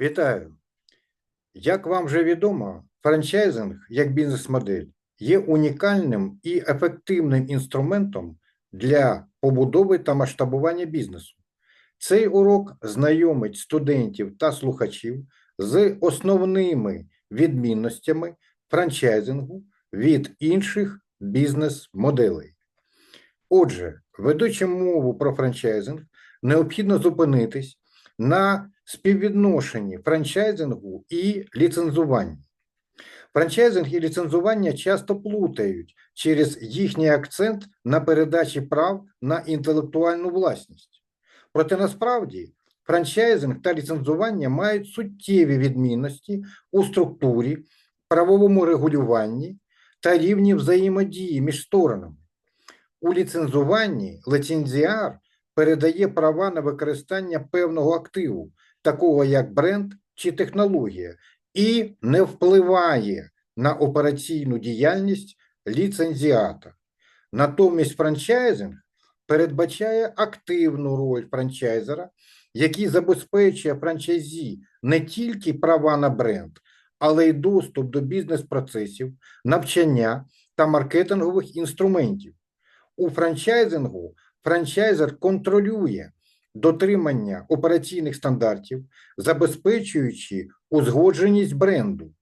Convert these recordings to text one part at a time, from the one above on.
Вітаю! Як вам вже відомо, франчайзинг як бізнес-модель є унікальним і ефективним інструментом для побудови та масштабування бізнесу. Цей урок знайомить студентів та слухачів з основними відмінностями франчайзингу від інших бізнес-моделей. Отже, ведучи мову про франчайзинг, необхідно зупинитись на співвідношенні франчайзингу і ліцензування. Франчайзинг і ліцензування часто плутають через їхній акцент на передачі прав на інтелектуальну власність. Проте насправді франчайзинг та ліцензування мають суттєві відмінності у структурі, правовому регулюванні та рівні взаємодії між сторонами. У ліцензуванні лицензіар передає права на використання певного активу, такого як бренд чи технологія, і не впливає на операційну діяльність ліцензіата. Натомість франчайзинг передбачає активну роль франчайзера, який забезпечує франчайзі не тільки права на бренд, але й доступ до бізнес-процесів, навчання та маркетингових інструментів. У франчайзингу франчайзер контролює дотримання операційних стандартів, забезпечуючи узгодженість бренду.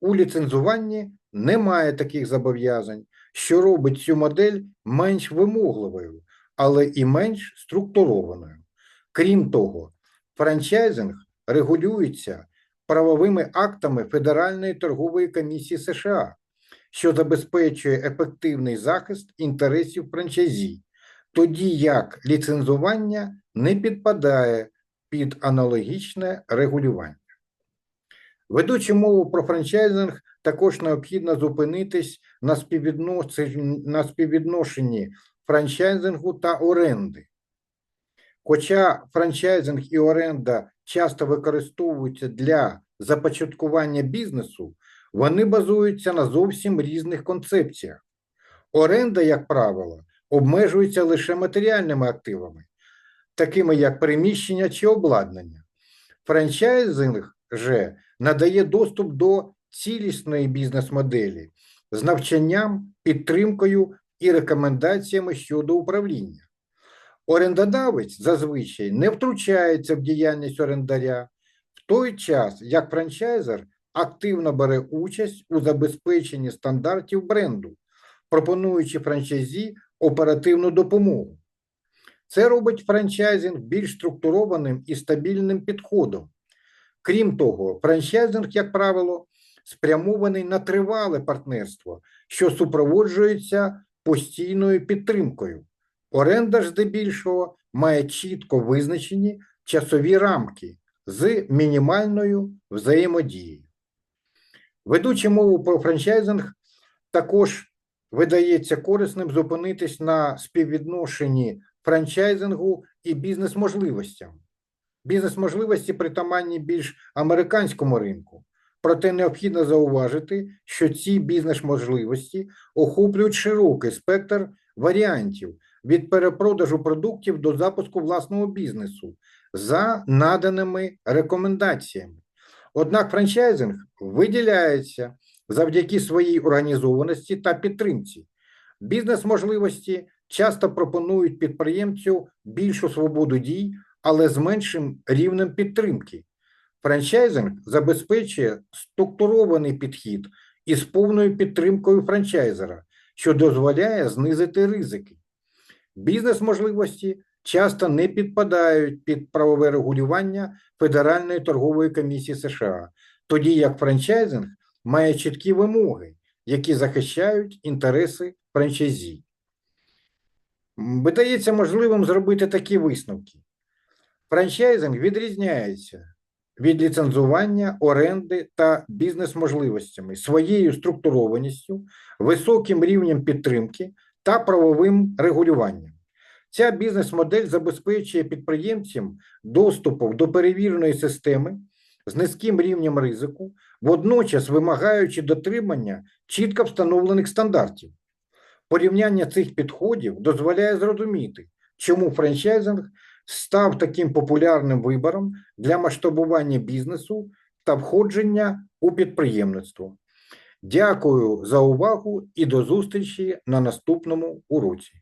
У ліцензуванні немає таких зобов'язань, що робить цю модель менш вимогливою, але і менш структурованою. Крім того, франчайзинг регулюється правовими актами Федеральної торгової комісії США, що забезпечує ефективний захист інтересів франчайзі, тоді як ліцензування не підпадає під аналогічне регулювання. Ведучи мову про франчайзинг, також необхідно зупинитись на співвідношенні, франчайзингу та оренди. Хоча франчайзинг і оренда часто використовуються для започаткування бізнесу, вони базуються на зовсім різних концепціях. Оренда, як правило, обмежується лише матеріальними активами, такими як приміщення чи обладнання. Франчайзинг же надає доступ до цілісної бізнес-моделі з навчанням, підтримкою і рекомендаціями щодо управління. Орендодавець зазвичай не втручається в діяльність орендаря, в той час як франчайзер активно бере участь у забезпеченні стандартів бренду, пропонуючи франчайзі оперативну допомогу. Це робить франчайзинг більш структурованим і стабільним підходом. Крім того, франчайзинг, як правило, спрямований на тривале партнерство, що супроводжується постійною підтримкою. Оренда ж здебільшого має чітко визначені часові рамки з мінімальною взаємодією. Ведучи мову про франчайзинг, також видається корисним зупинитись на співвідношенні франчайзингу і бізнес-можливостям. Бізнес-можливості притаманні більш американському ринку, проте необхідно зауважити, що ці бізнес-можливості охоплюють широкий спектр варіантів від перепродажу продуктів до запуску власного бізнесу за наданими рекомендаціями. Однак франчайзинг виділяється завдяки своїй організованості та підтримці. Бізнес-можливості часто пропонують підприємцю більшу свободу дій, але з меншим рівнем підтримки. Франчайзинг забезпечує структурований підхід із повною підтримкою франчайзера, що дозволяє знизити ризики. Бізнес-можливості часто не підпадають під правове регулювання Федеральної торгової комісії США, тоді як франчайзинг має чіткі вимоги, які захищають інтереси франчайзі. Видається можливим зробити такі висновки. Франчайзинг відрізняється від ліцензування, оренди та бізнес-можливостями своєю структурованістю, високим рівнем підтримки та правовим регулюванням. Ця бізнес-модель забезпечує підприємцям доступу до перевіреної системи з низьким рівнем ризику, водночас вимагаючи дотримання чітко встановлених стандартів. Порівняння цих підходів дозволяє зрозуміти, чому франчайзинг став таким популярним вибором для масштабування бізнесу та входження у підприємництво. Дякую за увагу і до зустрічі на наступному уроці.